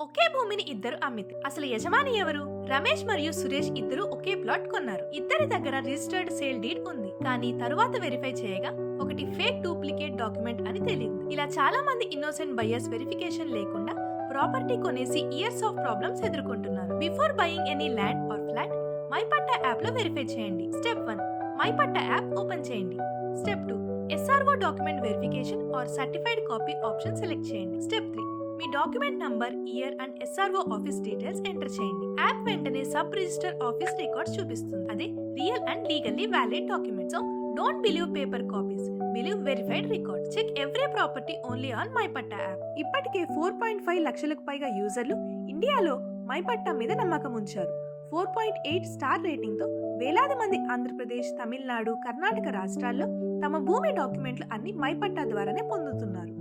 ఒకే భూమిని ఇద్దరు అమ్మితే అసలు యజమాని ఎవరు? రమేష్ మరియు సురేష్ ఇద్దరు ఒకే ప్లాట్ కొన్నారు. ఇద్దరి దగ్గర రిజిస్టర్డ్ సేల్ డీడ్ ఉంది. కానీ తరువాత వెరిఫై చేయగా ఒకటి ఫేక్ డూప్లికేట్ డాక్యుమెంట్ అని తెలియదు. ఇలా చాలా మంది ఇన్నోసెంట్ బయర్స్ వెరిఫికేషన్ లేకుండా ప్రాపర్టీ కొనేసి ఇయర్స్ ఆఫ్ ప్రాబ్లమ్స్ ఎదుర్కొంటున్నారు. Before buying any land or flat MyPatta యాప్లో వెరిఫై చేయండి. Step one MyPatta app open చేయండి. Step two SRO document verification or certified copy option select చేయండి. Step three me document number year and SRO office details enter చేయండి. App వెంటనే sub register office records చూపిస్తుంది. అదే real and legally valid document so don't believe paper copies. Believe verified record. Check every property only on my Patta app. ఇప్పటికే four point five లక్షలకు పైగా యూజర్లు ఇండియాలో my పట్టా మీద నమ్మకం ఉంచారు. ఫోర్ పాయింట్ ఎయిట్ స్టార్ రేటింగ్తో వేలాది మంది ఆంధ్రప్రదేశ్ తమిళనాడు కర్ణాటక రాష్ట్రాల్లో తమ భూమి డాక్యుమెంట్లు అన్ని మై పట్టా ద్వారానే పొందుతున్నారు.